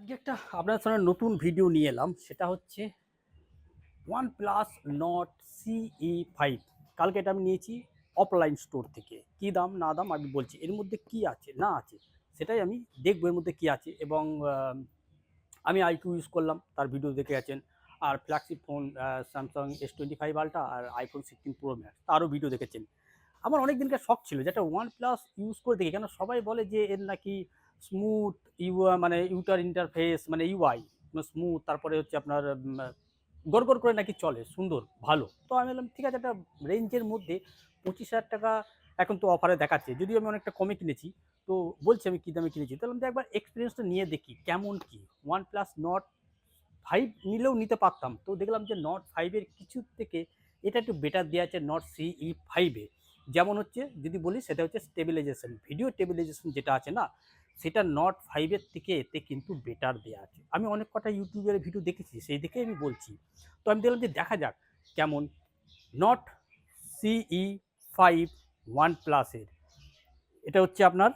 আজকে একটা আপনার সামনে নতুন ভিডিও নিয়ে এলাম। সেটা হচ্ছে OnePlus Nord CE five কালকে এটা আমি নিয়েছি অফলাইন স্টোর থেকে। কি দাম, না দাম আমি বলছি। এর মধ্যে কি আছে, না আছে, সেটাই আমি দেখব এর মধ্যে কি আছে। এবং আমি আইকিউ ইউজ করলাম, তার ভিডিও দেখে গেছেন। আর flagship phone Samsung S twenty five Ultra আর আইফোন সিক্সটিন প্রো ম্যাক্স তারও ভিডিও দেখেছেন। আমার অনেক দিনকার শখ ছিল যেটা ওয়ান প্লাস ইউজ করে দেখি। কেন সবাই বলে যে এর নাকি স্মুথ ইউ মানে ইউটার ইন্টারফেস মানে ইউআই স্মুথ তারপরে হচ্ছে আপনার গড় করে নাকি চলে, সুন্দর, ভালো। তো আমি বললাম, ঠিক আছে, একটা রেঞ্জের মধ্যে পঁচিশ হাজার টাকা এখন তো অফারে দেখাচ্ছে। যদিও আমি অনেকটা কমে কিনেছি, তো বলছি আমি কী দামে কিনেছি? তাহলে আমি একবার এক্সপিরিয়েন্সটা নিয়ে দেখি, কেমন কি? ওয়ান প্লাস নট ফাইভ নিলেও নিতে পারতাম। তো দেখলাম যে নট ফাইভের কিছু থেকে এটা একটু বেটার দেওয়া আছে নট সিই ফাইভে যেমন হচ্ছে, যদি বলি, সেটা হচ্ছে স্টেবিলাইজেশন ভিডিও স্টেবিলাইজেশন যেটা আছে না সেটা নট ফাইভের থেকে এতে কিন্তু বেটার দেওয়া আছে। আমি অনেক কটা ইউটিউবের ভিডিও দেখেছি, সেই দেখে আমি বলছি। তো আমি দেখলাম যে দেখা যাক কেমন নট সিই ফাইভ ওয়ান প্লাসের এটা হচ্ছে আপনার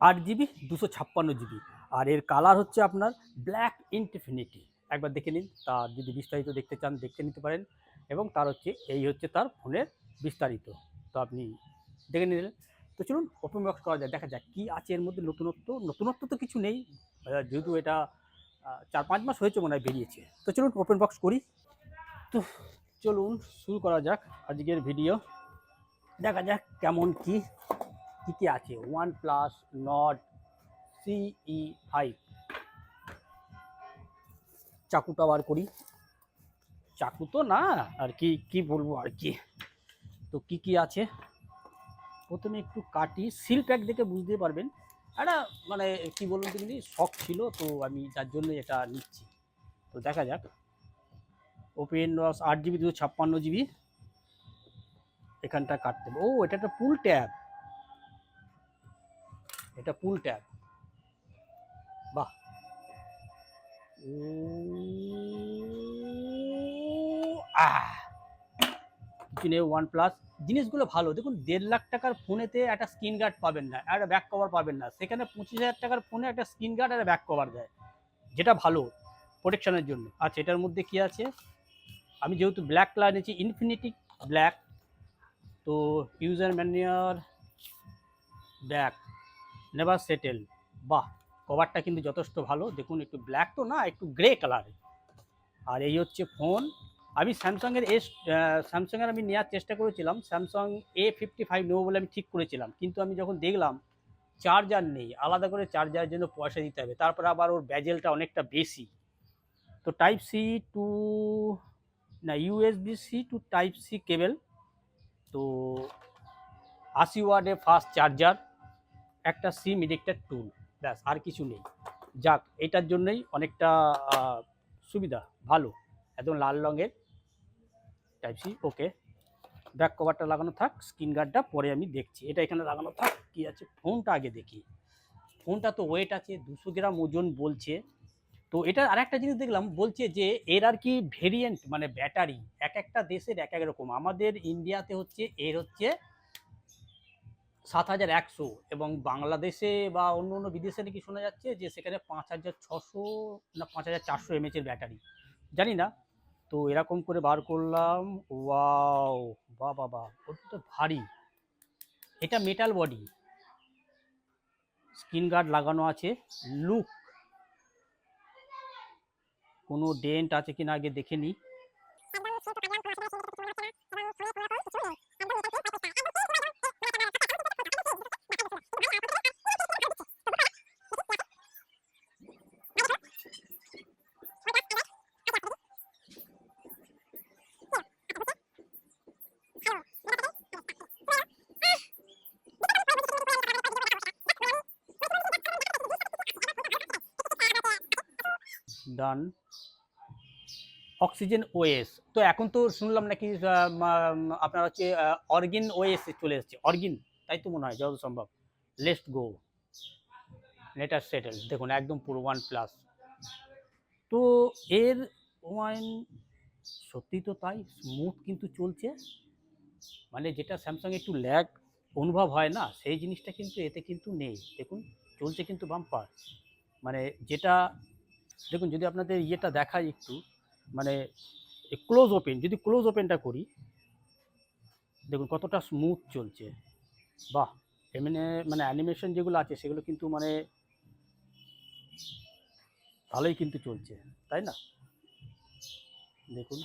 আট জিবি দুশো ছাপ্পান্ন জিবি আর এর কালার হচ্ছে আপনার ব্ল্যাক ইনফিনিটি একবার দেখে নিন, তার যদি বিস্তারিত দেখতে চান দেখতে নিতে পারেন। এবং তার হচ্ছে, এই হচ্ছে তার ফোনের বিস্তারিত। তো আপনি দেখে নিলেন। তো চলুন ওপেন বক্স করা যায় দেখা যাক কী আছে এর মধ্যে নতুনত্ব। নতুনত্ব তো কিছু নেই যেহেতু এটা চার পাঁচ মাস হয়েছে মনে হয় বেরিয়েছে। তো চলুন ওপেন বক্স করি। তো চলুন শুরু করা যাক আজকের ভিডিও দেখা যাক কেমন কি, কী কী আছে। OnePlus Nord CE five চাকুটা বার করি। চাকু তো না, আর কি কি বলব আর কি। তো কি কি আছে? প্রথমে একটু কাটি সিল প্যাক দেখে বুঝতে পারবেন। একটা মানে কি বলুন তুমি শখ ছিল, তো আমি তার জন্য এটা নিচ্ছি। তো দেখা যাক। ওপেন আট জিবি দুশো ছাপ্পান্ন জিবি এখানটা কাটতে ও, এটা একটা পুল ট্যাব এটা পুল ট্যাব বাহ। আহ। কিছু নেই ওয়ান প্লাস জিনিসগুলো ভালো। দেখুন, দেড় লাখ টাকার ফোনেতে একটা স্ক্রিন গার্ড পাবেন না, একটা ব্যাক কভার পাবেন না। সেখানে পঁচিশ হাজার টাকার ফোনে একটা স্ক্রিন গার্ড আর ব্যাক কভার দেয়, যেটা ভালো প্রোটেকশনের জন্য। আচ্ছা এটার মধ্যে কি আছে? আমি যেহেতু ব্ল্যাক কালার নিয়েছি ইনফিনিটি ব্ল্যাক তো user manual back never settle বাহ কভারটা কিন্তু যথেষ্ট ভালো। দেখুন, একটু ব্ল্যাক তো না, একটু গ্রে কালারে আর এই হচ্ছে ফোন আমি স্যামসাংয়ের এস স্যামসাংয়ের আমি নেওয়ার চেষ্টা করেছিলাম, স্যামসাং এ ফিফটি ফাইভ নেব বলে আমি ঠিক করেছিলাম। কিন্তু আমি যখন দেখলাম চার্জার নেই, আলাদা করে চার্জারের জন্য পয়সা দিতে হবে, তারপর আবার ওর ব্যাজেলটা অনেকটা বেশি। তো টাইপ সি টু না USB C to type C cable তো আশি ওয়ার্ডে ফাস্ট চার্জার একটা সিম ইলেক্টার টুল ব্যাস, আর কিছু নেই। যাক, এটার জন্যই অনেকটা সুবিধা, ভালো, একদম লাল রঙের। টাইপ সি ওকে ব্যাক কভারটা লাগানো থাক স্ক্রিন গার্ডটা পরে আমি দেখছি। এটা এখানে লাগানো থাক, কি আছে? ফোনটা আগে দেখি। ফোনটা তো ওয়েট আছে, দুশো গ্রাম ওজন বলছে। তো এটা আরেকটা জিনিস দেখলাম, বলছে যে এর আর কি ভেরিয়েন্ট মানে ব্যাটারি এক একটা দেশের এক এক রকম। আমাদের ইন্ডিয়াতে হচ্ছে, এর হচ্ছে সাত হাজার একশো এবং বাংলাদেশে বা অন্য অন্য বিদেশে নাকি শোনা যাচ্ছে যে সেখানে পাঁচ হাজার ছশো না পাঁচ হাজার চারশো এমএচের ব্যাটারি জানি না তো এরকম করে বার করলাম। ওয়াও! বা বাবা ওটা তো ভারী। এটা মেটাল বডি স্ক্রিন গার্ড লাগানো আছে। লুক কোনো ডেন্ট আছে কিনা আগে দেখে নিই ডান অক্সিজেন ওএস তো এখন তো শুনলাম নাকি আপনার হচ্ছে অর্গিন ওএস চলে এসেছে। অর্গিন তাই তো মনে হয়, যত সম্ভব। লেস্ট গো লেটার সেটেল দেখুন, একদম পুরো ওয়ান প্লাস তো এর ওয়ান সত্যি তো তাই স্মুথ কিন্তু চলছে। মানে যেটা স্যামসাং একটু ল্যাগ অনুভব হয় না, সেই জিনিসটা কিন্তু এতে কিন্তু নেই। দেখুন, চলছে কিন্তু বাম্পার মানে যেটা দেখুন, যদি আপনাদের ইয়েটা দেখাই একটু মানে ক্লোজ ওপেন যদি ক্লোজ ওপেনটা করি, দেখুন কতটা স্মুথ চলছে। বাহ! এমনি মানে অ্যানিমেশন যেগুলো আছে, সেগুলো কিন্তু মানে ভালোই কিন্তু চলছে, তাই না? দেখুন।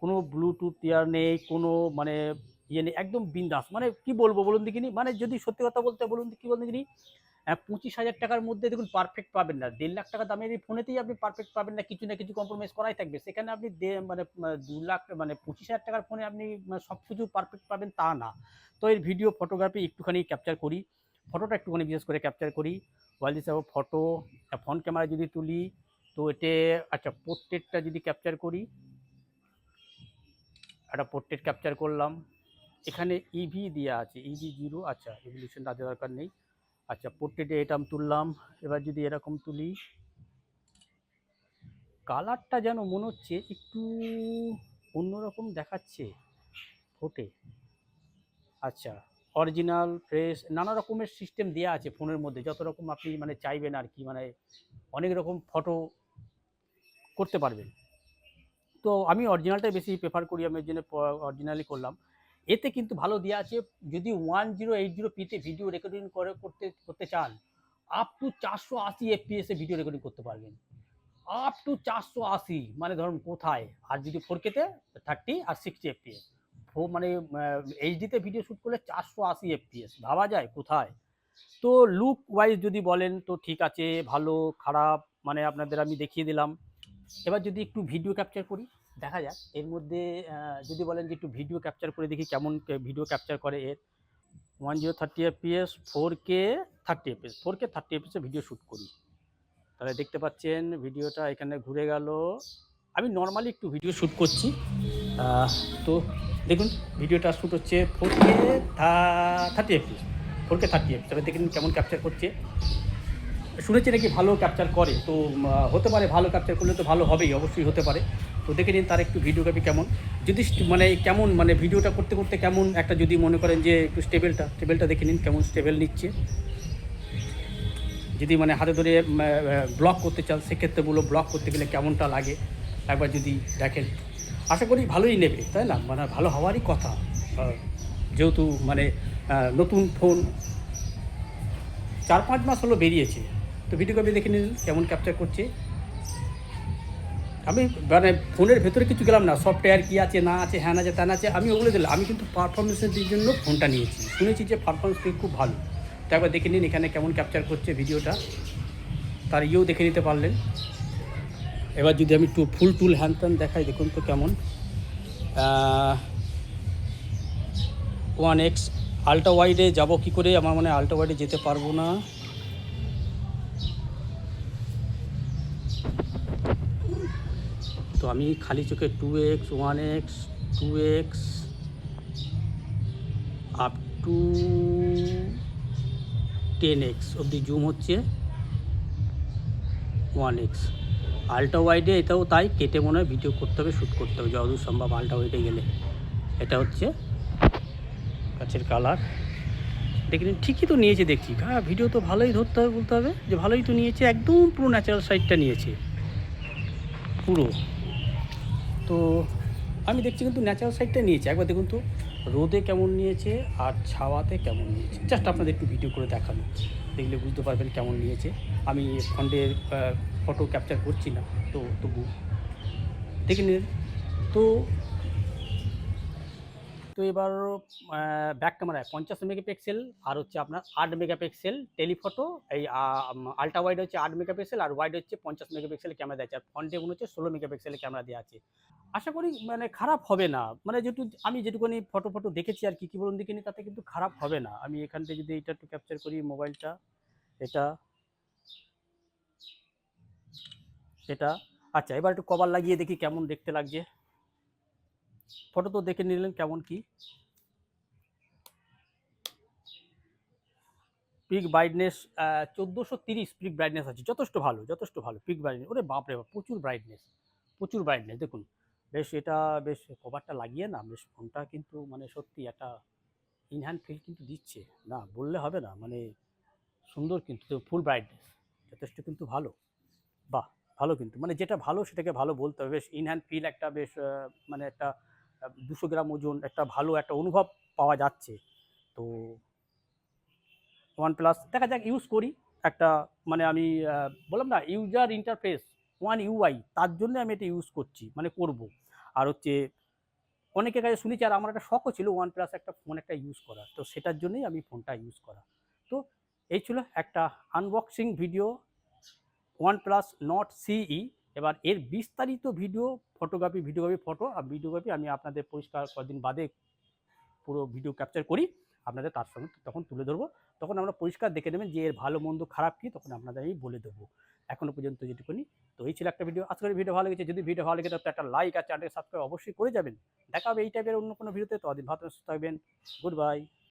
কোনো ব্লুটুথ ইয়ার নেই, কোনো মানে ইয়ে নেই, একদম বিন্দাস। মানে কি বলব বলুন দেখিনি? মানে যদি সত্যি কথা বলতে বলুন, কি বলুন দেখিনি? পঁচিশ হাজার টাকার মধ্যে দেখুন পারফেক্ট পাবেন না। দেড় লাখ টাকা দামের এই ফোনেতেই আপনি পারফেক্ট পাবেন না, কিছু না কিছু কম্প্রোমাইজ করাই থাকবে। সেখানে আপনি মানে দু লাখ মানে পঁচিশ হাজার টাকার ফোনে আপনি সব কিছু পারফেক্ট পাবেন তা না। তো এর ভিডিও ফটোগ্রাফি একটুখানি ক্যাপচার করি। ফটোটা একটুখানি বিশেষ করে ক্যাপচার করি। ওয়াইল্ড হিসাবে ফটো ফ্রন্ট ক্যামেরা যদি তুলি, তো এতে আচ্ছা পোর্ট্রেটটা যদি ক্যাপচার করি, একটা পোর্ট্রেট ক্যাপচার করলাম। এখানে ইভি দেওয়া আছে ইভি জিরো আচ্ছা রেভলিউশন দেওয়ার দরকার নেই। আচ্ছা পোর্ট্রেটে এটা আমি তুললাম। এবার যদি এরকম তুলি, কালারটা যেন মনে হচ্ছে একটু অন্যরকম দেখাচ্ছে ফোটে আচ্ছা অরিজিনাল ফ্রেশ নানা রকমের সিস্টেম দেওয়া আছে ফোনের মধ্যে। যত রকম আপনি মানে চাইবেন আর কি মানে অনেক রকম ফটো করতে পারবেন। তো আমি অরিজিনালটাই বেশি প্রেফার করি, আমি ওই জন্য অরিজিনালি করলাম। এতে কিন্তু ভালো দেওয়া আছে। যদি ওয়ান জিরো এইট জিরো পিতে ভিডিও রেকর্ডিং করে, করতে করতে চান আপ টু চারশো আশি এফপিএসে ভিডিও রেকর্ডিং করতে পারবেন। আপ টু চারশো আশি মানে ধরুন কোথায়? আর যদি ফোর কেতে থার্টি আর সিক্সটি এফপিএস মানে এইচডিতে ভিডিও শ্যুট করলে চারশো আশি এফপিএস ভাবা যায় কোথায়? তো লুক ওয়াইজ যদি বলেন, তো ঠিক আছে, ভালো, খারাপ মানে আপনাদের আমি দেখিয়ে দিলাম। এবার যদি একটু ভিডিও ক্যাপচার করি, দেখা যাক। এর মধ্যে যদি বলেন যে একটু ভিডিও ক্যাপচার করে দেখি কেমন ভিডিও ক্যাপচার করে এর। One zero thirty FPS four K thirty FPS four K thirty এফপিএসে video shoot করি। তাহলে দেখতে পাচ্ছেন ভিডিওটা এখানে ঘুরে গেল। আমি নর্মালি একটু ভিডিও শ্যুট করছি। তো দেখুন ভিডিওটা শ্যুট হচ্ছে four K thirty FPS four K thirty FPS তবে দেখুন কেমন ক্যাপচার করছে। শুনেছি নাকি ভালো ক্যাপচার করে। তো হতে পারে ভালো ক্যাপচার করলে তো ভালো হবেই, অবশ্যই হতে পারে। তো দেখে নিন তার একটু ভিডিওগ্রাফি কেমন। যদি মানে কেমন মানে ভিডিওটা করতে করতে কেমন, একটা যদি মনে করেন যে একটু স্টেবেলটা স্টেবেলটা দেখে নিন কেমন স্টেবেল নিচ্ছে। যদি মানে হাতে ধরে ব্লক করতে চান, সেক্ষেত্রে বলো ব্লক করতে গেলে কেমনটা লাগে? একবার যদি দেখেন। আশা করি ভালোই নেবে, তাই না? মানে ভালো হওয়ারই কথা। যেহেতু মানে নতুন ফোন চার পাঁচ মাস হলো বেরিয়েছে। তো ভিডিওগ্রাফি দেখে নিন কেমন ক্যাপচার করছে। আমি মানে ফোনের ভেতরে কিছু গেলাম না সফটওয়্যার কী আছে, না আছে হ্যান আছে ত্যান আছে আমি ওগুলো দিলাম, আমি কিন্তু পারফরমেন্সের জন্য ফোনটা নিয়েছি। শুনেছি যে পারফরমেন্স খুব ভালো। তো একবার দেখে নিন এখানে কেমন ক্যাপচার করছে ভিডিওটা তার ইয়েও দেখে নিতে পারলেন। এবার যদি আমি টু ফুল টুল হ্যান ত্যান দেখাই, দেখুন তো কেমন। ওয়ান এক্স আলট্রা ওয়াইডে যাব কী করে? আমার মানে আলট্রা ওয়াইডে যেতে পারব না। তো আমি খালি চোখে two X one X two X up to ten X অবধি জুম হচ্ছে ওয়ান এক্স আলট্রা ওয়াইডে এটাও তাই, কেটে মনে হয় ভিডিও করতে হবে শ্যুট করতে হবে, যতদূর সম্ভব আলট্রা ওয়াইডে গেলে। এটা হচ্ছে গাছের কালার দেখে ঠিকই তো নিয়েছে দেখছি। হ্যাঁ ভিডিও তো ভালোই ধরতে হবে, বলতে হবে যে ভালোই তো নিয়েছে, একদম পুরো ন্যাচারাল সাইডটা নিয়েছে। পুরো। তো আমি দেখছি কিন্তু ন্যাচারাল সাইডটা নিয়েছি। একবার দেখুন তো, রোদে কেমন নিয়েছে আর ছাওয়াতে কেমন নিয়েছে। জাস্ট আপনাদের একটু ভিডিও করে দেখানো। দেখলে বুঝতে পারবেন কেমন নিয়েছে। আমি ফন্ডের ফটো ক্যাপচার করছি না, তো তবু দেখে নিন। তো তো এবার ব্যাক ক্যামেরায় পঞ্চাশ মেগাপিক্সেল আর হচ্ছে আপনার আট মেগাপিক্সেল টেলিফটো এই আলট্রা ওয়াইড হচ্ছে আট মেগাপিক্সেল আর ওয়াইড হচ্ছে পঞ্চাশ মেগাপিক্সেল ক্যামেরা দেওয়া আছে। আর ফ্রন্টে মনে হচ্ছে ষোলো মেগাপিক্সেলের ক্যামেরা দেওয়া আছে। আশা করি মানে খারাপ হবে না। মানে যেটু, আমি যেটুকুনি ফটো ফটো দেখেছি আর কি, কী বলুন দেখিনি, তাতে কিন্তু খারাপ হবে না। আমি এখান থেকে যদি এটা একটু ক্যাপচার করি, মোবাইলটা, এটা এটা আচ্ছা এবার একটু কভার লাগিয়ে দেখি কেমন দেখতে লাগছে। ফটো তো দেখে নিলেন কেমন কি? পিক ব্রাইটনেস চোদ্দোশো তিরিশ পিক ব্রাইটনেস আছে। যথেষ্ট ভালো যথেষ্ট ভালো পিক ব্রাইটনেস ওরে বাপরে বাপ, প্রচুর ব্রাইটনেস প্রচুর ব্রাইটনেস দেখুন, বেশ এটা, বেশ কভারটা লাগিয়ে না, বেশ ফোনটা কিন্তু মানে সত্যি একটা ইনহ্যান্ড ফিল কিন্তু দিচ্ছে। না, বললে হবে না মানে সুন্দর কিন্তু ফুল ব্রাইটনেস যথেষ্ট কিন্তু ভালো। বাহ, ভালো কিন্তু মানে যেটা ভালো সেটাকে ভালো বলতে হবে। বেশ ইনহ্যান্ড ফিল একটা, বেশ মানে একটা দুশো গ্রাম ওজন একটা ভালো একটা অনুভব পাওয়া যাচ্ছে। তো ওয়ান প্লাস, দেখা যাক ইউজ করি। একটা মানে আমি বললাম না ইউজার ইন্টারফেস ওয়ান ইউআই তার জন্য আমি এটা ইউজ করছি মানে করব। আর হচ্ছে, অনেকের কাছে শুনেছি, আর আমার একটা শখও ছিল ওয়ান প্লাস একটা ফোন একটা ইউজ করা তো সেটার জন্যই আমি ফোনটা ইউজ করা। তো এই ছিল একটা unboxing video OnePlus Nord CE এবার এর বিস্তারিত ভিডিও ফটোগ্রাফি ভিডিওগ্রাফি ফটো আর ভিডিওগ্রাফি আমি আপনাদের পরিষ্কার কদিন বাদে পুরো ভিডিও ক্যাপচার করি। আপনাদের তার সঙ্গে তখন তুলে ধরবো। তখন আমরা পরিষ্কার দেখে নেবেন যে এর ভালো, মন্দ, খারাপ কী, তখন আপনাদের আমি বলে দেবো। এখনও পর্যন্ত যেটুকুনি। তো এই ছিল একটা ভিডিও আজকের ভিডিও ভালো লেগেছে? যদি ভিডিও ভালো লেগে তো একটা লাইক আর চ্যানেলকে সাবস্ক্রাইব অবশ্যই করে যাবেন। দেখা হবে এই টাইপের অন্য কোনো ভিডিওতে তো। দিন ভালো সুস্থ থাকবেন। Good bye